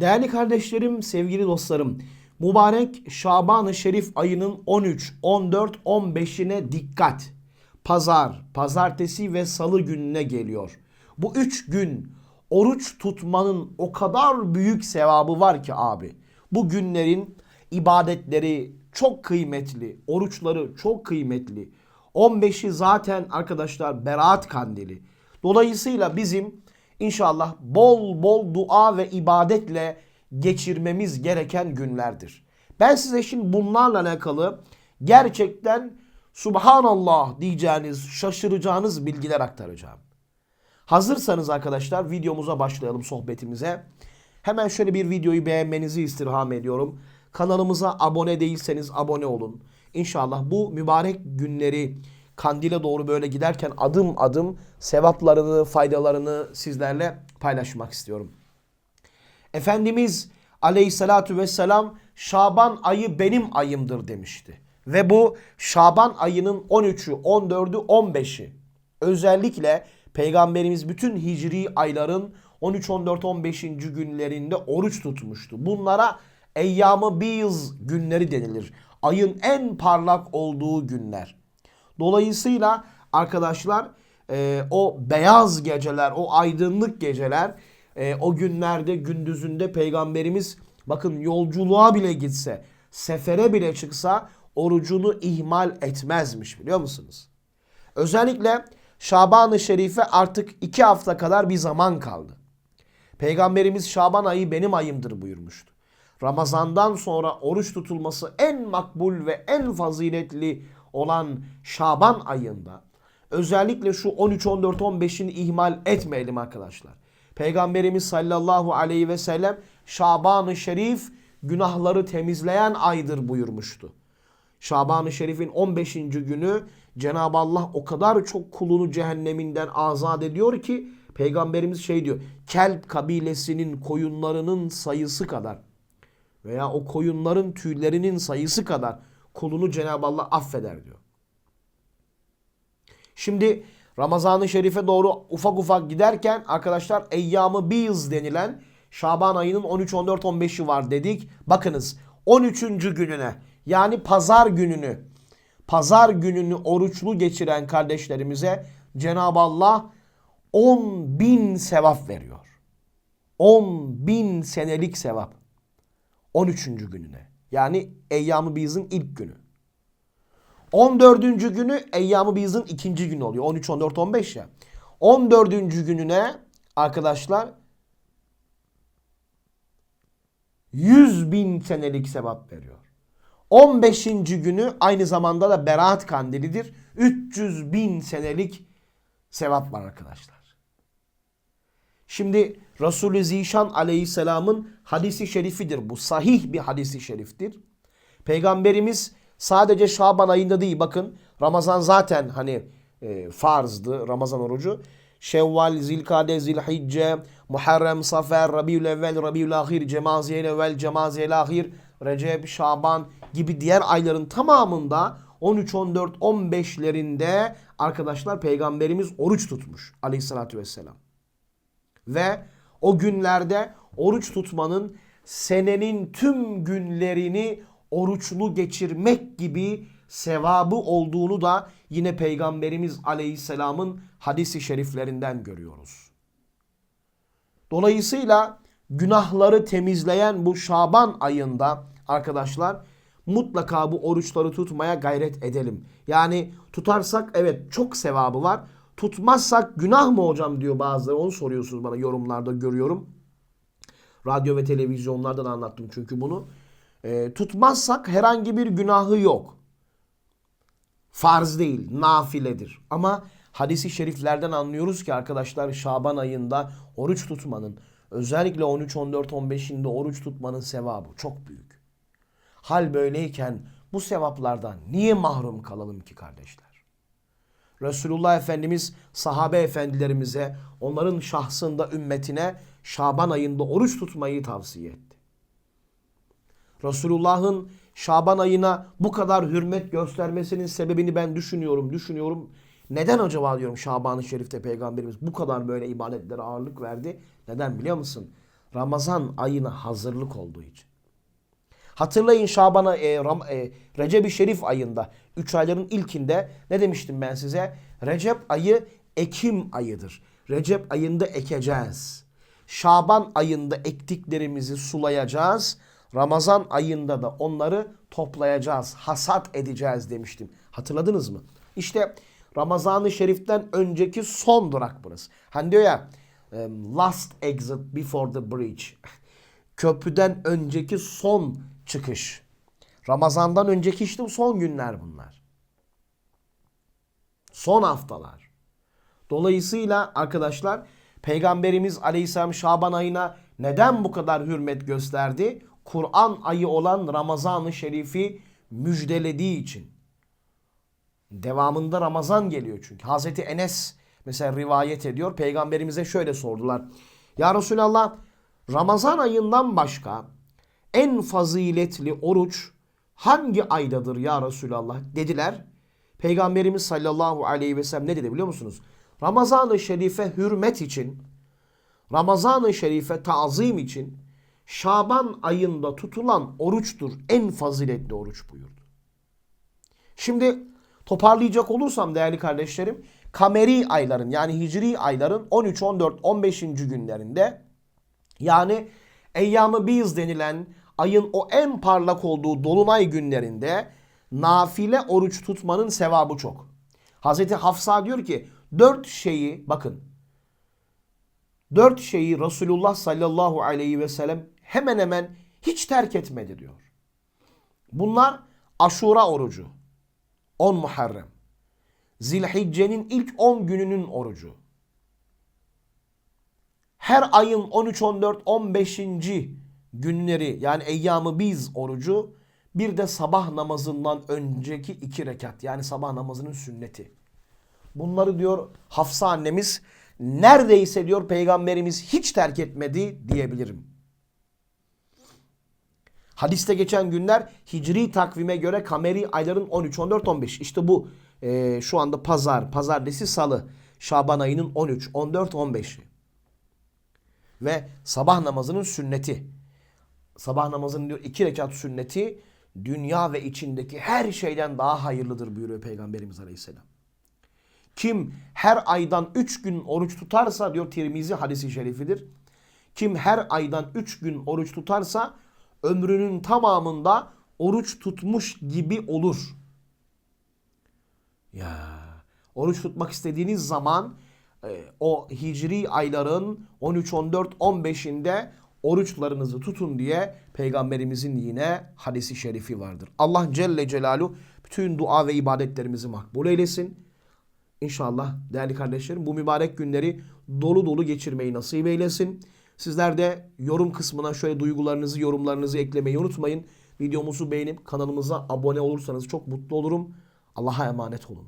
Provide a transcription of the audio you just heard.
Değerli kardeşlerim, sevgili dostlarım, mübarek Şaban-ı Şerif ayının 13, 14, 15'ine dikkat. Pazar, pazartesi ve salı gününe geliyor. Bu üç gün oruç tutmanın o kadar büyük sevabı var ki abi. Bu günlerin ibadetleri çok kıymetli, oruçları çok kıymetli. 15'i zaten arkadaşlar Berat Kandili. Dolayısıyla bizim inşallah bol bol dua ve ibadetle geçirmemiz gereken günlerdir. Ben size şimdi bunlarla alakalı gerçekten Subhanallah diyeceğiniz, şaşıracağınız bilgiler aktaracağım. Hazırsanız arkadaşlar videomuza başlayalım sohbetimize. Hemen şöyle bir videoyu beğenmenizi istirham ediyorum. Kanalımıza abone değilseniz abone olun. İnşallah bu mübarek günleri kandile doğru böyle giderken adım adım sevaplarını, faydalarını sizlerle paylaşmak istiyorum. Efendimiz aleyhissalatu vesselam Şaban ayı benim ayımdır demişti. Ve bu Şaban ayının 13'ü, 14'ü, 15'i. Özellikle Peygamberimiz bütün hicri ayların 13, 14, 15. günlerinde oruç tutmuştu. Bunlara eyyamı biz günleri denilir. Ayın en parlak olduğu günler. Dolayısıyla arkadaşlar e, o beyaz geceler, o aydınlık geceler e, o günlerde gündüzünde peygamberimiz bakın yolculuğa bile gitse, sefere bile çıksa orucunu ihmal etmezmiş biliyor musunuz? Özellikle Şaban-ı Şerife artık iki hafta kadar bir zaman kaldı. Peygamberimiz Şaban ayı benim ayımdır buyurmuştu. Ramazandan sonra oruç tutulması en makbul ve en faziletli olan Şaban ayında özellikle şu 13, 14, 15'ini ihmal etmeyelim arkadaşlar. Peygamberimiz sallallahu aleyhi ve sellem Şaban-ı Şerif günahları temizleyen aydır buyurmuştu. Şaban-ı Şerif'in 15. günü Cenab-ı Allah o kadar çok kulunu cehenneminden azat ediyor ki Peygamberimiz şey diyor. Kelp kabilesinin koyunlarının sayısı kadar veya o koyunların tüylerinin sayısı kadar kulunu Cenab-ı Allah affeder diyor. Şimdi Ramazan-ı Şerif'e doğru ufak ufak giderken arkadaşlar Eyyamı Biz denilen Şaban ayının 13, 14, 15'i var dedik. Bakınız 13. gününe yani pazar gününü pazar gününü oruçlu geçiren kardeşlerimize Cenab-ı Allah 10 bin sevap veriyor. 10 bin senelik sevap. 13. gününe. Yani Eyyam-ı Biz'in ilk günü. 14. günü Eyyam-ı Biz'in ikinci günü oluyor. 13, 14, 15 ya. 14. gününe arkadaşlar 100 bin senelik sevap veriyor. 15. günü aynı zamanda da Berat Kandilidir. 300 bin senelik sevap var arkadaşlar. Şimdi Resulü Zişan aleyhisselamın hadisi şerifidir bu. Sahih bir hadisi şeriftir. Peygamberimiz sadece Şaban ayında değil bakın Ramazan zaten hani e, farzdı Ramazan orucu. Şevval, Zilkade, Zilhicce, Muharrem, Safer, Rabiül Evvel, Rabiül Ahir, Cemaziyel Evvel, Cemaziyel Ahir, Recep, Şaban gibi diğer ayların tamamında 13, 14, 15'lerinde arkadaşlar peygamberimiz oruç tutmuş aleyhissalatü vesselam. Ve o günlerde oruç tutmanın senenin tüm günlerini oruçlu geçirmek gibi sevabı olduğunu da yine Peygamberimiz Aleyhisselam'ın hadisi şeriflerinden görüyoruz. Dolayısıyla günahları temizleyen bu Şaban ayında arkadaşlar mutlaka bu oruçları tutmaya gayret edelim. Yani tutarsak evet çok sevabı var. Tutmazsak günah mı hocam diyor bazıları. Onu soruyorsunuz bana yorumlarda görüyorum. Radyo ve televizyonlarda da anlattım çünkü bunu. E, tutmazsak herhangi bir günahı yok. Farz değil, nafiledir. Ama hadisi şeriflerden anlıyoruz ki arkadaşlar Şaban ayında oruç tutmanın özellikle 13, 14, 15'inde oruç tutmanın sevabı çok büyük. Hal böyleyken bu sevaplardan niye mahrum kalalım ki kardeşler? Resulullah Efendimiz sahabe efendilerimize onların şahsında ümmetine Şaban ayında oruç tutmayı tavsiye etti. Resulullah'ın Şaban ayına bu kadar hürmet göstermesinin sebebini ben düşünüyorum, düşünüyorum. Neden acaba diyorum Şaban-ı Şerif'te Peygamberimiz bu kadar böyle ibadetlere ağırlık verdi? Neden biliyor musun? Ramazan ayına hazırlık olduğu için. Hatırlayın Şaban'a e, Ram- e, Recep-i Şerif ayında 3 ayların ilkinde ne demiştim ben size? Recep ayı Ekim ayıdır. Recep ayında ekeceğiz. Şaban ayında ektiklerimizi sulayacağız. Ramazan ayında da onları toplayacağız, hasat edeceğiz demiştim. Hatırladınız mı? İşte Ramazan-ı Şerif'ten önceki son durak burası. Hani diyor ya last exit before the bridge. Köprüden önceki son çıkış. Ramazan'dan önceki işte son günler bunlar. Son haftalar. Dolayısıyla arkadaşlar Peygamberimiz Aleyhisselam Şaban ayına neden bu kadar hürmet gösterdi? Kur'an ayı olan Ramazan-ı Şerif'i müjdelediği için. Devamında Ramazan geliyor çünkü. Hazreti Enes mesela rivayet ediyor. Peygamberimize şöyle sordular. Ya Resulallah Ramazan ayından başka en faziletli oruç hangi aydadır ya Resulallah dediler. Peygamberimiz sallallahu aleyhi ve sellem ne dedi biliyor musunuz? Ramazan-ı Şerif'e hürmet için, Ramazan-ı Şerif'e tazim için Şaban ayında tutulan oruçtur en faziletli oruç buyurdu. Şimdi toparlayacak olursam değerli kardeşlerim, kameri ayların yani hicri ayların 13, 14, 15. günlerinde yani Eyyam-ı Biz denilen ayın o en parlak olduğu dolunay günlerinde nafile oruç tutmanın sevabı çok. Hazreti Hafsa diyor ki dört şeyi bakın dört şeyi Resulullah sallallahu aleyhi ve sellem hemen hemen hiç terk etmedi diyor. Bunlar aşura orucu 10 Muharrem. Zilhicce'nin ilk 10 gününün orucu. Her ayın 13, 14, 15. günleri yani eyyamı biz orucu bir de sabah namazından önceki iki rekat yani sabah namazının sünneti. Bunları diyor Hafsa annemiz neredeyse diyor peygamberimiz hiç terk etmedi diyebilirim. Hadiste geçen günler hicri takvime göre kameri ayların 13, 14, 15. İşte bu e, şu anda pazar, pazartesi, salı. Şaban ayının 13, 14, 15'i. Ve sabah namazının sünneti. Sabah namazının diyor iki rekat sünneti dünya ve içindeki her şeyden daha hayırlıdır buyuruyor Peygamberimiz Aleyhisselam. Kim her aydan 3 gün oruç tutarsa diyor Tirmizi hadisi şerifidir. Kim her aydan 3 gün oruç tutarsa ömrünün tamamında oruç tutmuş gibi olur. Ya oruç tutmak istediğiniz zaman o hicri ayların 13, 14, 15'inde oruçlarınızı tutun diye peygamberimizin yine hadisi şerifi vardır. Allah Celle Celaluhu bütün dua ve ibadetlerimizi makbul eylesin. İnşallah değerli kardeşlerim bu mübarek günleri dolu dolu geçirmeyi nasip eylesin. Sizler de yorum kısmına şöyle duygularınızı, yorumlarınızı eklemeyi unutmayın. Videomuzu beğenip kanalımıza abone olursanız çok mutlu olurum. Allah'a emanet olun.